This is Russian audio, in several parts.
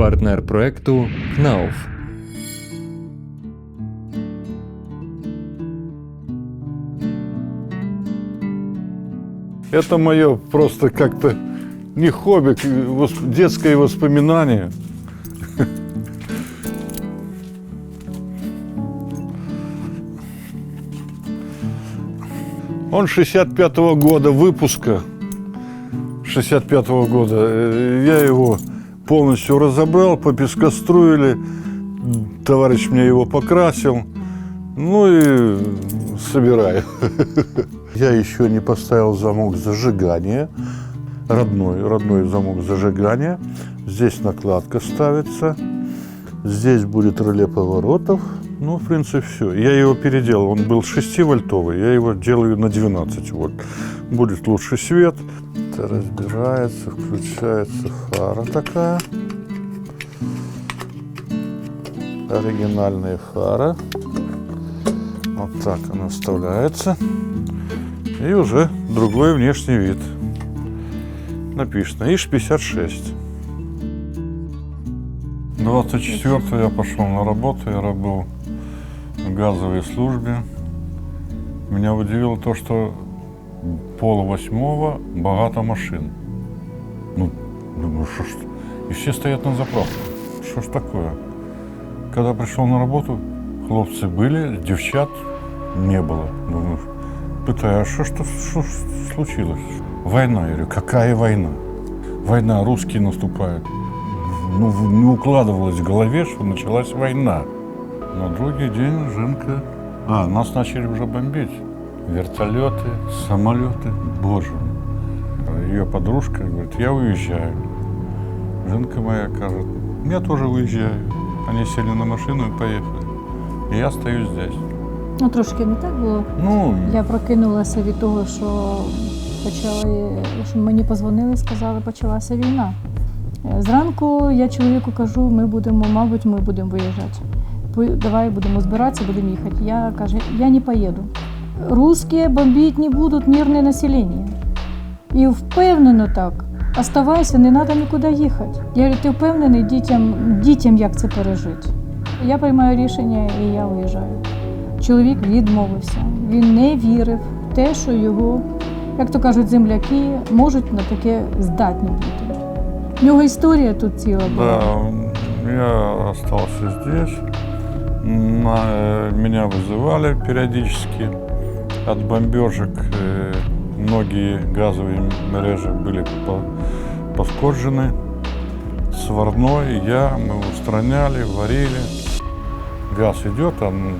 партнер проекту КНАУФ. Это мое просто как-то не хобби, детское воспоминание. Он 65-го года выпуска. 65-го года. Э, Я его полностью разобрал, попескоструили. Товарищ мне его покрасил. Ну и собираю. Я еще не поставил замок зажигания. Родной, родной замок зажигания. Здесь накладка ставится. Здесь будет реле поворотов. Ну, в принципе, все. Я его переделал. Он был 6-вольтовый. Я его делаю на 12 вольт. Будет лучший свет. Это разбирается, включается фара такая. Оригинальная фара. Вот так она вставляется. И уже другой внешний вид. Написано ИШ-56. 24 я пошел на работу, я был в газовой службе. Меня удивило то, что пол восьмого багато машин. Ну, думаю, что ж... И все стоят на заправке. Что ж такое? Когда пришел на работу, хлопцы были, девчат не было. Думаю, Питаю, а что, что, что случилось? Война. Я говорю, какая война? Война, русские наступают. Ну, не укладывалось в голове, что началась война. На другий день Жинка... А, нас начали уже бомбить. Вертолеты, самолеты. Боже. Ее подружка говорит, я уезжаю. Жинка моя кажет, я тоже уезжаю. Они сели на машину и поехали. И я стою здесь. Ну, трошки не так було. Ну, Я прокинулася від того, що почали, що мені позвонили, сказали, почалася війна. Е, Зранку я чоловіку кажу, ми будемо, мабуть, ми будемо виїжджати. Давай будемо збиратися, будемо їхати. Я каже, я не поїду. Русські бомбити не будуть мирне населення. І впевнено так. Оставайся, не треба нікуди їхати. Я говорю, ти впевнений дітям, дітям як це пережити? Я приймаю рішення і я уїжджаю. Чоловік відмовився. Він не вірив в те, що його, як то кажуть, земляки можуть на таке здатні бути. В нього історія тут ціла була. Да, я остался здесь. Меня вызывали периодически. От бомбежек э, многие газовые мережи были по- пошкоджены. Сварной, я, мы устраняли, варили. Газ идет, там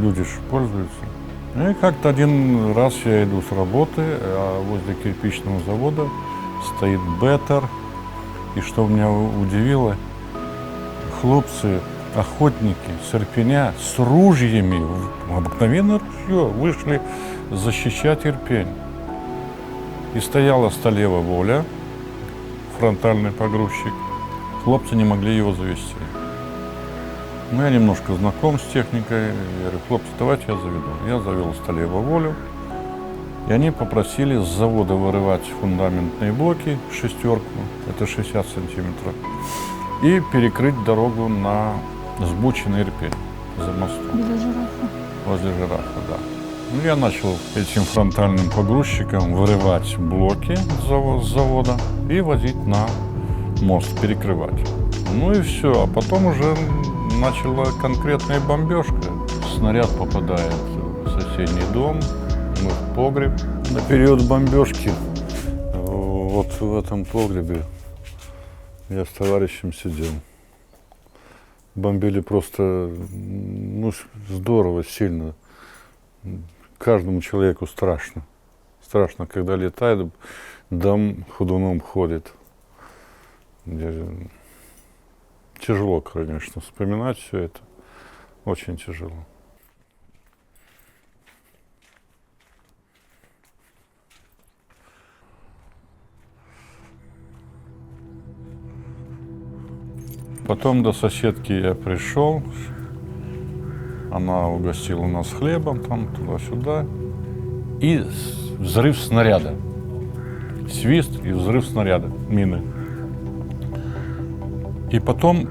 люди ж пользуются. И как-то один раз я иду с работы, а возле кирпичного завода стоит Беттер. И что меня удивило, хлопцы, охотники с Ирпеня с ружьями, обыкновенное ружье, вышли защищать Ирпень. И стояла столева воля, фронтальный погрузчик. Хлопцы не могли его завести. Ну, я немножко знаком с техникой. Я говорю, хлопцы, давайте я заведу. Я завел столева волю. И они попросили с завода вырывать фундаментные блоки, шестерку, это 60 сантиметров, и перекрыть дорогу на сбученный Ирпень за мостом Біля жирафа. возле жирафа, да. Ну, я начал этим фронтальным погрузчиком вырывать блоки с с завода и возить на мост, перекрывать. Ну и все, а потом уже начала конкретная бомбежка. Снаряд попадает в соседний дом, мы в погреб. На период бомбежки э, вот в этом погребе я с товарищем сидел. Бомбили просто ну, здорово, сильно. Каждому человеку страшно. Страшно, когда летает, дом ходуном ходит. Тяжело, конечно, вспоминать все это. Очень тяжело. Потом до соседки я пришел. Она угостила нас хлебом там туда-сюда. И взрыв снаряда. Свист и взрыв снаряда, мины. И потом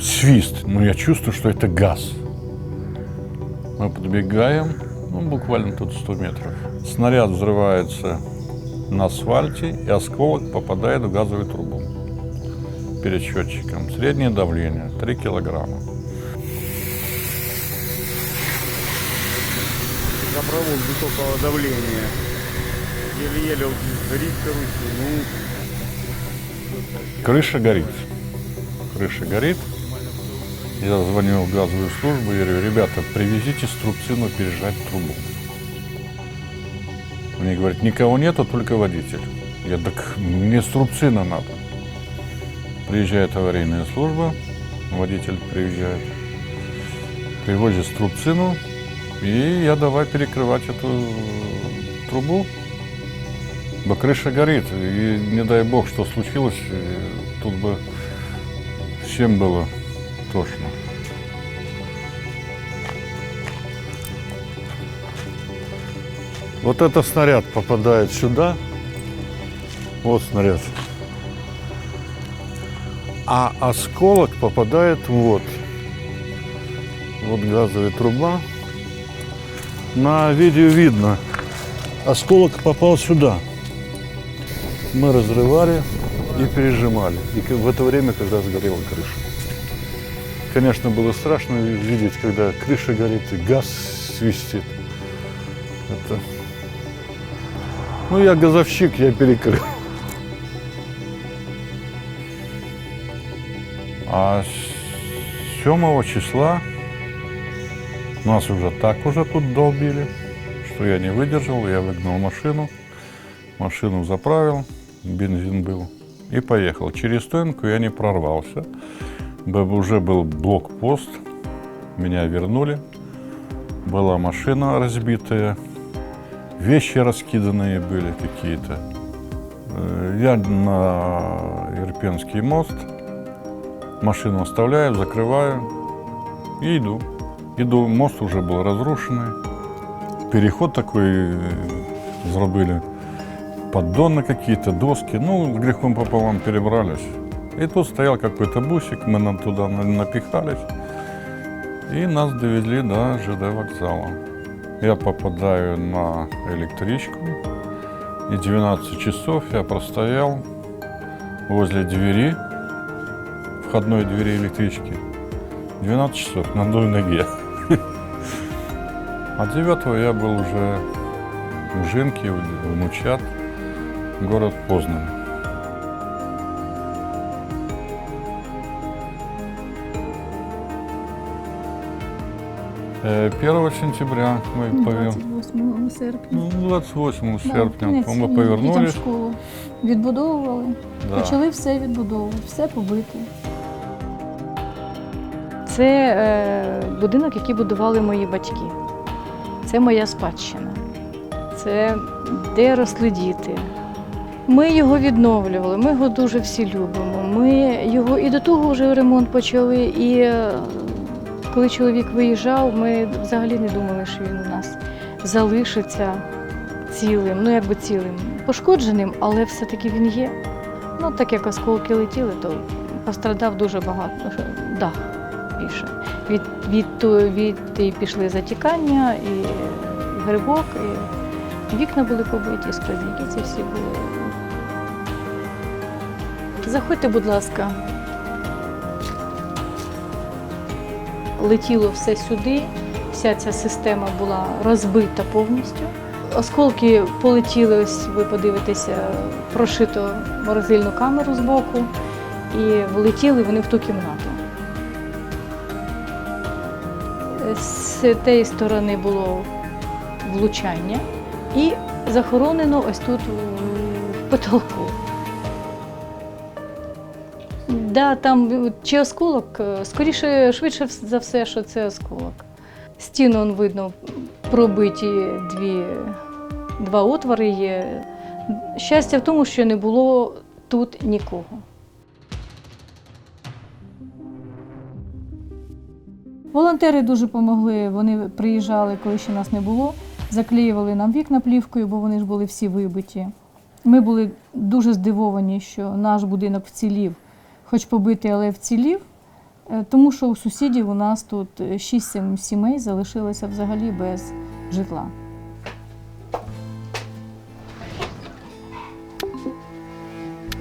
свист. Но я чувствую, что это газ. Мы подбегаем, ну, буквально тут 100 метров. Снаряд взрывается на асфальте, и осколок попадает в газовую трубу перед счетчиком. Среднее давление 3 килограмма. Газопровод высокого давления. Еле-еле горит, короче, ну, Крыша горит. Крыша горит. Я звонил в газовую службу и говорю, ребята, привезите струбцину пережать трубу. Они говорят, никого нету, только водитель. Я так мне струбцина надо. Приезжает аварийная служба, водитель приезжает, привозит струбцину, и я давай перекрывать эту трубу. Бо крыша горит, и не дай бог, что случилось, тут бы всем было тошно. Вот этот снаряд попадает сюда. Вот снаряд. А осколок попадает вот. Вот газовая труба. На видео видно. Осколок попал сюда. Мы разрывали и пережимали. И в это время, когда сгорела крыша. Конечно, было страшно видеть, когда крыша горит и газ свистит. Это... Ну, я газовщик, я перекрыл. А с 7 числа нас уже так уже тут долбили, что я не выдержал, я выгнал машину, машину заправил, бензин был, и поехал. Через стоянку я не прорвался, уже был блокпост, меня вернули, была машина разбитая, вещи раскиданные были какие-то. Э, Я на Ирпенский мост, машину оставляю, закрываю и иду. Иду, мост уже был разрушенный. Переход такой э, зробили. Поддоны какие-то, доски. Ну, с грехом пополам перебрались. И тут стоял какой-то бусик, мы нам туда на- напихались. И нас довезли до ЖД вокзала. Я попадаю на электричку. И 12 часов я простоял возле двери, входной двери электрички. 12 часов на одной ноге. А 9 я был уже в Жинке, в Мучат, город Познань. Э, 1 сентября мы повернули. 28 серпня. Ну, 28 Да, серпня кінець ми війни, Дітям повернулись. школу відбудовували, Да. почали все відбудовувати, все побите. Це е, будинок, який будували мої батьки. Це моя спадщина. Це де росли діти. Ми його відновлювали, ми його дуже всі любимо. Ми його і до того вже ремонт почали. І е, коли чоловік виїжджав, ми взагалі не думали, що він у нас залишиться цілим, ну якби цілим, пошкодженим, але все-таки він є. Ну, так як осколки летіли, то пострадав дуже багато дах більше. Від, від, від і пішли затікання, і грибок, і вікна були побиті, і сквозняки ці всі були. Заходьте, будь ласка. Летіло все сюди, вся ця система була розбита повністю. Осколки полетіли, ось ви подивитеся, прошито морозильну камеру збоку, і влетіли вони в ту кімнату. З тієї сторони було влучання і захоронено ось тут в потолку. Да, там чи осколок, скоріше, швидше за все, що це осколок. Стіну он видно пробиті дві, два отвори є. Щастя в тому, що не було тут нікого. Волонтери дуже допомогли. Вони приїжджали, коли ще нас не було, заклеювали нам вікна плівкою, бо вони ж були всі вибиті. Ми були дуже здивовані, що наш будинок вцілів. хоч побитий, але вцілів. Е, Тому що у сусідів у нас тут 6-7 сімей залишилося взагалі без житла.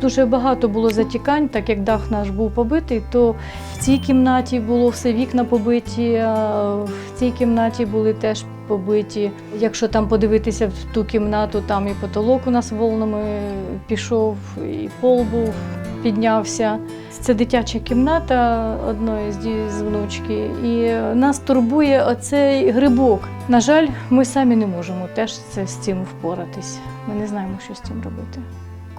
Дуже багато було затікань, так як дах наш був побитий, то в цій кімнаті було все вікна побиті, в цій кімнаті були теж побиті. Якщо там подивитися в ту кімнату, там і потолок у нас волнами пішов, і пол був, піднявся. Це дитяча кімната одної з внучки, і нас турбує оцей грибок. На жаль, ми самі не можемо теж це, з цим впоратись. Ми не знаємо, що з цим робити.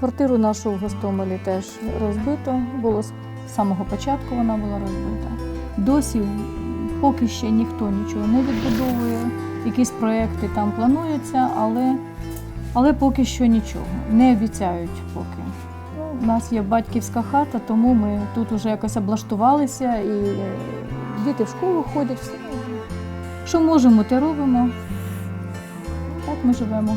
Квартиру нашу в Гостомелі теж розбито. Було з самого початку вона була розбита. Досі поки ще ніхто нічого не відбудовує. Якісь проекти там плануються, але, але поки що нічого. Не обіцяють поки. Ну, У нас є батьківська хата, тому ми тут вже якось облаштувалися і діти в школу ходять. Що можемо, те робимо. Так ми живемо.